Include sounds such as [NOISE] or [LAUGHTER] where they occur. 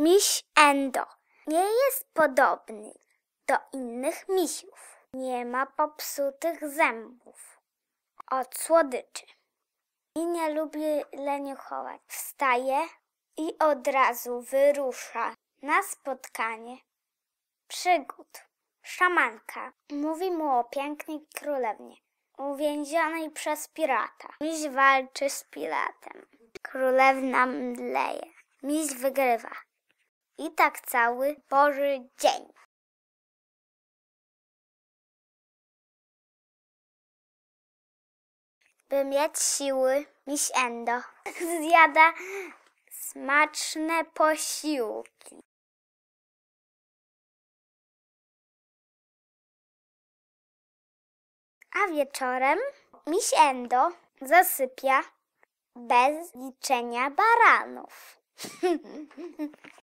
Miś Endo nie jest podobny do innych misiów. Nie ma popsutych zębów od słodyczy i nie lubi leniuchować. Wstaje i od razu wyrusza na spotkanie przygód. Szamanka mówi mu o pięknej królewnie, uwięzionej przez pirata. Miś walczy z piratem. Królewna mdleje. Miś wygrywa. I tak cały Boży dzień. By mieć siły, miś Endo [LAUGHS] zjada smaczne posiłki. A wieczorem miś Endo zasypia bez liczenia baranów. [LAUGHS]